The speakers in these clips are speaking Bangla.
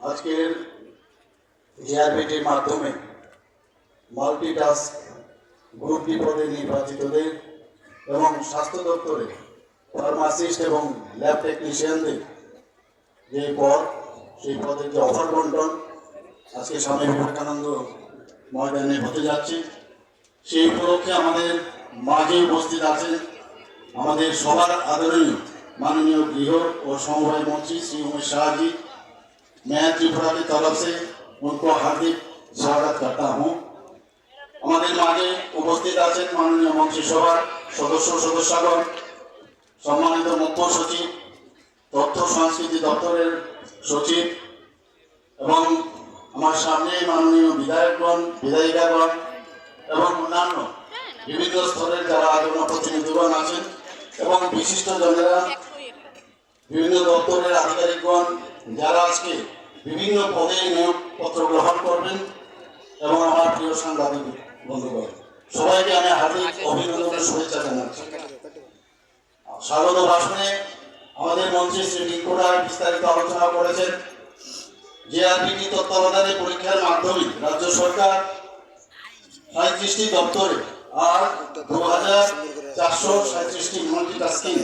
আজকের হেয়ারবিটির মাধ্যমে মাল্টিটাস্ক গ্রুপটি পদে নির্বাচিতদের এবং স্বাস্থ্য দপ্তরে ফার্মাসিস্ট এবং ল্যাব টেকনিশিয়ানদের যে পদ, সেই পদের যে অফার বন্টন, আজকে স্বামী বিবেকানন্দ ময়দানে হতে যাচ্ছে। সেই উপলক্ষে আমাদের মাঝে উপস্থিত আছেন আমাদের সবার আদরণীয় মাননীয় গৃহ ও সমবায় মন্ত্রী শ্রী উমেশ শাহজি मैं त्रिपुरा की तरफ से उनको हार्दिक स्वागत करता हूँ আমাদের মাঝে উপস্থিত আছেন মাননীয় মন্ত্রিসভার সদস্য সদস্যগণ সম্মানিত মুখ্য সচিব তথ্য সংস্কৃতি দপ্তরের সচিব এবং আমার সামনে মাননীয় বিধায়কগণ বিধায়িকাগণ এবং অন্যান্য বিভিন্ন স্তরের যারা জনপ্রতিনিধিগণ আছেন এবং বিশিষ্ট জনেরা বিভিন্ন দপ্তরের আধিকারিকগণ যারা আজকে বিভিন্ন পদে নিয়োগপত্র গ্রহণ করবেন এবং আমার প্রিয় সাংবাদিক বন্ধুগণ, সবাইকে আমি হার্দিক অভিনন্দন ও শুভেচ্ছা জানাচ্ছি। স্বাগত ভাষণে আমাদের মন্ত্রী শ্রী রিঙ্কু রায় বিস্তারিত আলোচনা করেছেন। জেআরপিটি তত্ত্বাবধানে পরীক্ষার মাধ্যমে রাজ্য সরকার সাঁত্রিশটি দপ্তরে আর দু হাজার চারশো সাঁত্রিশটি মাল্টিটাস্কিং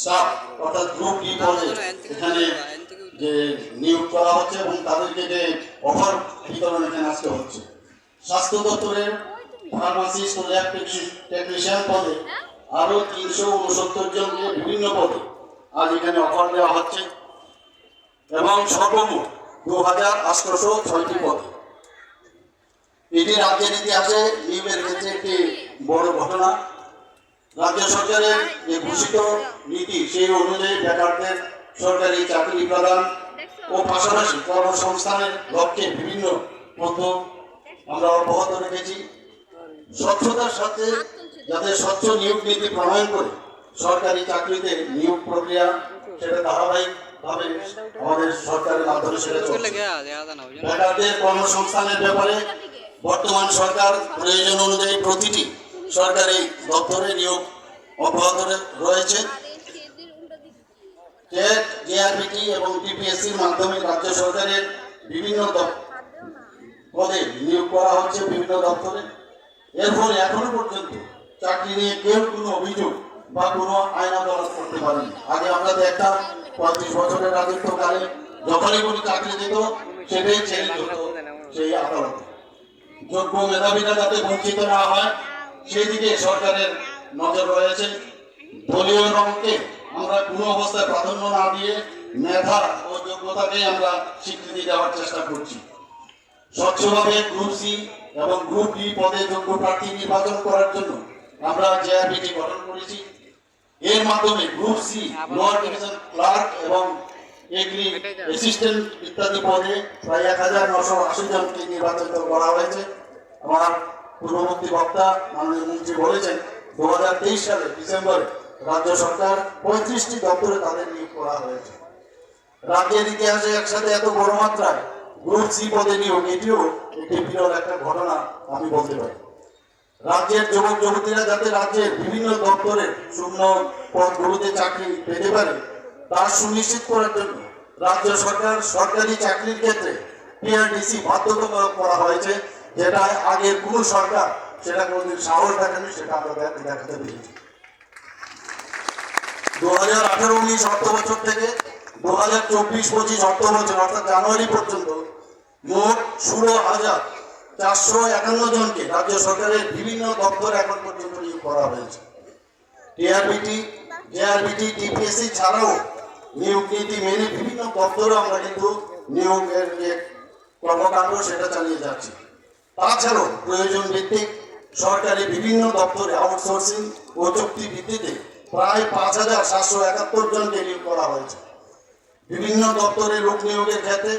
স্টাফ অর্থাৎ গ্রুপ ডি পদে এখানে যে নিয়োগ করা হচ্ছে এবং তাদেরকে যে অফার বিতরণ এখানে আজকে হচ্ছে। স্বাস্থ্য দপ্তরের ফার্মাসিস্ট ও ল্যাব টেকনিশিয়ান পদে আরও তিনশো উনসত্তর জনকে বিভিন্ন পদে আজ এখানে অফার দেওয়া হচ্ছে এবং সর্বমোট দু হাজার আটশোশো ছয়টি পদে। এটি রাজ্যের ইতিহাসে নিয়োগের ক্ষেত্রে একটি বড় ঘটনা। রাজ্য সরকারের যে ঘোষিত নীতি, সেই অনুযায়ী বেকারদের সরকারি চাকরি প্রদান ও পাশাপাশি কর্মসংস্থানের লক্ষ্যে বিভিন্ন পদ্ধতি আমরা অব্যাহত রেখেছি। স্বচ্ছতার সাথে যাতে স্বচ্ছ নিয়োগ নীতি প্রণয়ন করে সরকারি চাকরিতে নিয়োগ প্রক্রিয়া সেটা ধারাবাহিকভাবে আমাদের সরকারের মাধ্যমে সেটা চলছে। বেকারদের কর্মসংস্থানের ব্যাপারে বর্তমান সরকার প্রয়োজন অনুযায়ী প্রতিটি সরকারি দপ্তরে নিয়োগ অব্যাহত রয়েছে। টেট জেআরবিটি এবং টিপিএসসির মাধ্যমে রাজ্য সরকারের বিভিন্ন পদে নিয়োগ করা হচ্ছে বিভিন্ন দপ্তরে। এর ফলে এখনও পর্যন্ত চাকরি নিয়ে কেউ কোনো অভিযোগ বা কোনো আইন আদালত করতে পারেনি। আগে আমরা দেখতাম পঁয়ত্রিশ বছরের রাজত্বকালে যখনই কোনো চাকরি দিত, সেটাই ছেড়ে যেত সেই আদালতে। যোগ্য মেধাবীরা যাতে বঞ্চিত না হয় সেদিকে সরকারের নজর রয়েছে। দলীয় রঙকে আমরা কোনো অবস্থায় প্রাধান্য না দিয়ে মেধা ও যোগ্যতাকে আমরা স্বীকৃতি দেওয়ার চেষ্টা করছি। স্বচ্ছভাবে গ্রুপ সি এবং গ্রুপ ডি পদে যোগ্য প্রার্থী নির্বাচন করার জন্য আমরা জেআরবিটি গঠন করেছি। এর মাধ্যমে group C, lower division clerk এবং এগ্রি অ্যাসিস্ট্যান্ট ইত্যাদি পদে প্রায় এক হাজার নশো আশি জনকে নির্বাচিত করা হয়েছে। আমার পূর্ববর্তী বক্তা মাননীয় মন্ত্রী বলেছেন, দু হাজার তেইশ সালে ডিসেম্বরে রাজ্য সরকার পঁয়ত্রিশটি দপ্তরে তাদের নিয়োগ করা হয়েছে। রাজ্যের ইতিহাসে একসাথে এত বড় মাত্রায় গ্রুপ সি পদে নিয়োগ, এটিও একটি বিরল একটা ঘটনা আমি বলতে পারি। রাজ্যের যুবক যুবতীরা যাতে রাজ্যের বিভিন্ন দপ্তরের শূন্য পদগুলোতে চাকরি পেতে পারে, তা সুনিশ্চিত করার জন্য রাজ্য সরকার সরকারি চাকরির ক্ষেত্রে পিআরডিসি বাধ্যতামূলক করা হয়েছে যেটা আগের কোনো সরকার সেটা কোনোদিন সাহস দেখেনি সেটা আমরা দেখ- দেখাতে পেরেছি। দু হাজার আঠারো উনিশ অর্থ বছর থেকে দু হাজার চব্বিশ পঁচিশ অর্থ বছর অর্থাৎ জানুয়ারি পর্যন্ত মোট ষোলো হাজার চারশো একান্ন জনকে রাজ্য সরকারের বিভিন্ন দপ্তর এখন পর্যন্ত নিয়োগ করা হয়েছে। টিআরবিটি জেআরবিটি টিপিএসসি ছাড়াও নিয়োগ নীতি মেনে বিভিন্ন দপ্তরে আমরা কিন্তু নিয়োগের যে কর্মকাণ্ড সেটা চালিয়ে যাচ্ছি। তাছাড়াও প্রয়োজন ভিত্তিক সরকারি বিভিন্ন দপ্তরে আউটসোর্সিং ও চুক্তি ভিত্তিতে প্রায় পাঁচ হাজার সাতশো একাত্তর জনকে নিয়োগ করা হয়েছে। বিভিন্ন দপ্তরে লোক নিয়োগের ক্ষেত্রে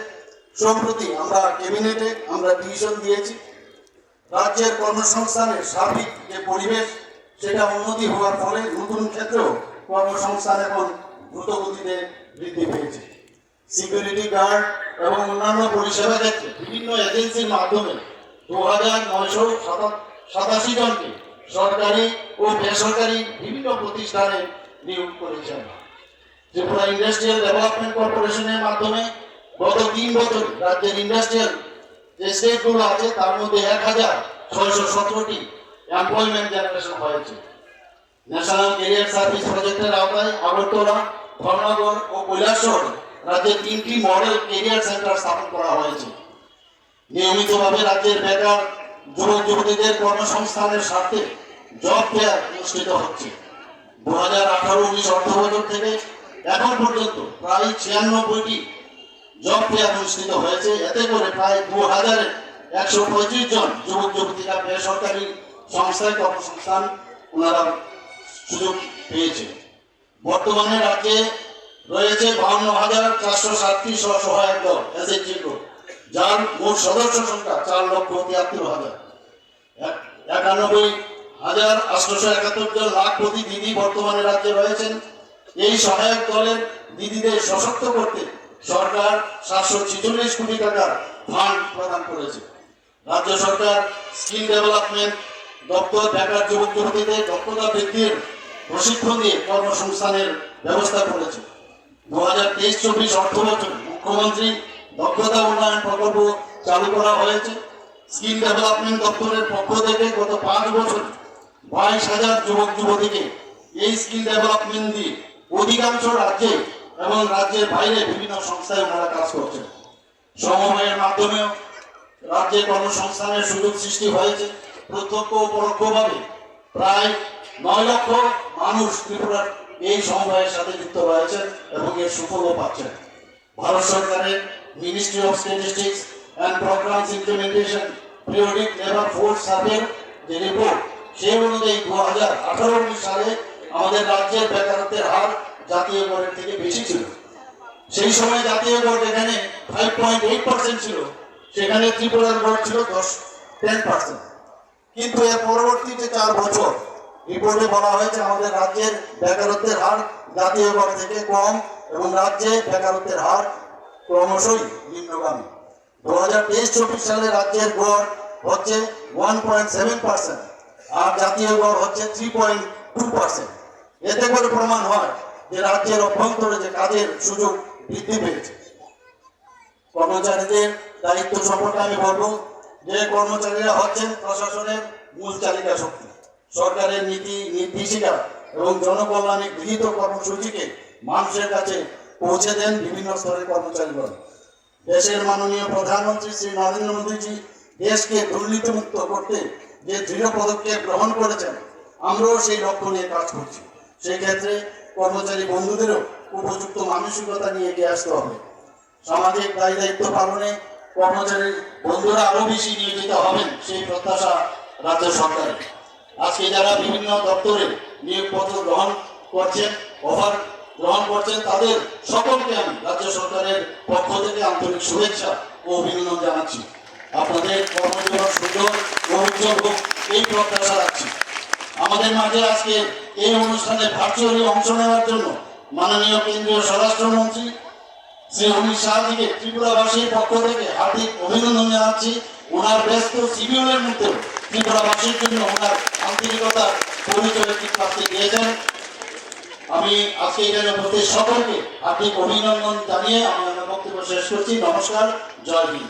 সম্প্রতি আমরা ক্যাবিনেটে আমরা ডিসিশন দিয়েছি। রাজ্যের কর্মসংস্থানের সার্বিক যে পরিবেশ, সেটা উন্নতি হওয়ার ফলে নতুন ক্ষেত্রেও কর্মসংস্থান এখন দ্রুতগতিতে বৃদ্ধি পেয়েছে। সিকিউরিটি গার্ড এবং অন্যান্য পরিষেবা ক্ষেত্রে বিভিন্ন এজেন্সির মাধ্যমে দু হাজার নয়শো সাতাশি জনকে সরকারি ও বেসরকারি বিভিন্ন প্রতিষ্ঠানে নিয়োগ করেছেন। ত্রিপুরা ইন্ডাস্ট্রিয়াল ডেভেলপমেন্ট কর্পোরেশনের মাধ্যমে গত তিন বছর রাজ্যের ইন্ডাস্ট্রিয়াল যে স্টেটগুলো আছে, তার মধ্যে এক হাজার ছয়শো সতেরোটি এমপ্লয়মেন্ট জেনারেশন হয়েছে। ন্যাশনাল ক্যারিয়ার সার্ভিস প্রজেক্টের আওতায় আগরতলা, ধর্মনগর ও কৈলাসহর রাজ্যে তিনটি মডেল ক্যারিয়ার সেন্টার স্থাপন করা হয়েছে। নিয়মিতভাবে রাজ্যের বেকার যুবক যুবতীদের কর্মসংস্থানের স্বার্থে জব ফেয়ার অনুষ্ঠিত হচ্ছে। দু হাজার আঠারো, উনিশ অর্থ বছর থেকে এখন পর্যন্ত প্রায় ছিয়ানব্বইটি জব ফেয়ার অনুষ্ঠিত হয়েছে। এতে করে প্রায় দু হাজারের একশো পঁয়ত্রিশ জন যুবক, যুবতীরা বেসরকারি সংস্থায় কর্মসংস্থান ওনারা সুযোগ পেয়েছে বর্তমানে রাজ্যে রয়েছে বাহান্ন হাজার চারশো সাতটি সহায়ক দল এসএইচজি গ্রুপ। যার মোট সদস্য সংখ্যা চার লক্ষ তিয়াত্তর হাজার। এক- একানব্বই হাজার আটশোশো একাত্তর জন লাখপতি দিদি বর্তমানে রাজ্যে রয়েছেন। এই সহায়ক দলের দিদিদের সশক্ত করতে সরকার সাতশো ছিচল্লিশ কোটি টাকার ফান্ড প্রদান করেছে। রাজ্য সরকার স্কিল ডেভেলপমেন্ট দপ্তর বেকার যুবক যুবতীদের দক্ষতা বৃদ্ধির প্রশিক্ষণ দিয়ে কর্মসংস্থানের ব্যবস্থা করেছে। দু হাজার তেইশ চব্বিশ অর্থ বছর মুখ্যমন্ত্রী দক্ষতা উন্নয়ন প্রকল্প চালু করা হয়েছে। স্কিল ডেভেলপমেন্ট দপ্তরের পক্ষ থেকে গত পাঁচ বছর বাইশ হাজার যুবক যুবতীকে এই স্কিল ডেভেলপমেন্ট দিয়ে অধিকাংশ রাজ্যে এবং রাজ্যের বাইরে বিভিন্ন সংস্থায় ওনারা কাজ করছেন। সমবায়ের মাধ্যমেও রাজ্যে কর্মসংস্থানের সুযোগ সৃষ্টি হয়েছে। প্রত্যক্ষ ও পরোক্ষভাবে প্রায় নয় লক্ষ মানুষ ত্রিপুরার এই সমবায়ের সাথে যুক্ত রয়েছেন এবং এর সুফলও পাচ্ছেন। ভারত সরকারের ministry of statistics and programmes implementation periodic labour force সার্ভের যে রিপোর্ট সেই অনুযায়ী দু হাজার আঠারো উনিশ সালে আমাদের রাজ্যের বেকারত্বের হার জাতীয় গড়ের থেকে বেশি ছিল। সেই সময় জাতীয় গড় যেখানে ফাইভ পয়েন্ট এইট পার্সেন্ট ছিল। সেখানে ত্রিপুরার গড় ছিল দশ টেন পার্সেন্ট কিন্তু এর পরবর্তী যে চার বছর রিপোর্টে বলা হয়েছে আমাদের রাজ্যের বেকারত্বের হার জাতীয় গড় থেকে কম এবং রাজ্যে বেকারত্বের হার ক্রমশই নিম্নগামী দু হাজার তেইশ চব্বিশ সালে রাজ্যের গড় হচ্ছে ওয়ান পয়েন্ট সেভেন পার্সেন্ট আর জাতীয় গড় হচ্ছে থ্রি পয়েন্ট টু পার্সেন্ট এতে করে প্রমাণ হয় যে রাজ্যের অভ্যন্তরে যে কাজের সুযোগ বৃদ্ধি পেয়েছে। কর্মচারীদের দায়িত্ব সম্পর্কে আমি বলব যে কর্মচারীরা হচ্ছেন প্রশাসনের মূল চালিকা শক্তি। সরকারের নীতি নির্দেশিকা এবং জনকল্যাণে গৃহীত কর্মসূচিকে মানুষের কাছে পৌঁছে দেন বিভিন্ন স্তরের কর্মচারীগণ। দেশের মাননীয় প্রধানমন্ত্রী শ্রী নরেন্দ্র মোদীজি দেশকে দুর্নীতিমুক্ত করতে যে দৃঢ় পদক্ষেপ গ্রহণ করেছেন, আমরাও সেই লক্ষ্য নিয়ে কাজ করছি। সেই ক্ষেত্রে কর্মচারী বন্ধুদেরও উপযুক্ত মানসিকতা নিয়ে এগিয়ে আসতে হবে। সামাজিক দায়ী দায়িত্ব পালনে কর্মচারী বন্ধুরা আরও বেশি নিয়োজিত হবেন সেই প্রত্যাশা রাজ্য সরকারের। আজকে যারা বিভিন্ন দপ্তরে নিয়োগপত্র গ্রহণ করছেন, অফার গ্রহণ করছেন তাদের সকলকে আমি, রাজ্য সরকারের পক্ষ থেকে আন্তরিক শুভেচ্ছা ও অভিনন্দন জানাচ্ছি। আপনাদের কর্মজীবন সুন্দর ও উজ্জ্বল হোক, এই প্রত্যাশা রাখছি। আমাদের মাঝে আজকে এই অনুষ্ঠানে ভার্চুয়ালি অংশ নেওয়ার জন্য মাননীয় কেন্দ্রীয় স্বরাষ্ট্রমন্ত্রী শ্রী অমিত শাহজিকে ত্রিপুরাবাসীর পক্ষ থেকে হার্দিক অভিনন্দন জানাচ্ছি। ওনার ব্যস্ত শিডিউলের মধ্যে ত্রিপুরাবাসীর জন্য ওনার আন্তরিকতার পরিচয় দিয়েছেন আমি আজকে এখানে উপস্থিত সকলকে আপনি অভিনন্দন জানিয়ে আমি আমার বক্তব্য শেষ করছি। নমস্কার, জয় হিন্দ।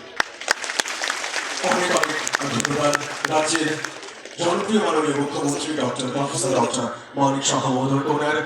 জনপ্রিয় মাননীয় মুখ্যমন্ত্রী ডক্টর, প্রফেসর ডক্টর মৌলিক সাহা ওনার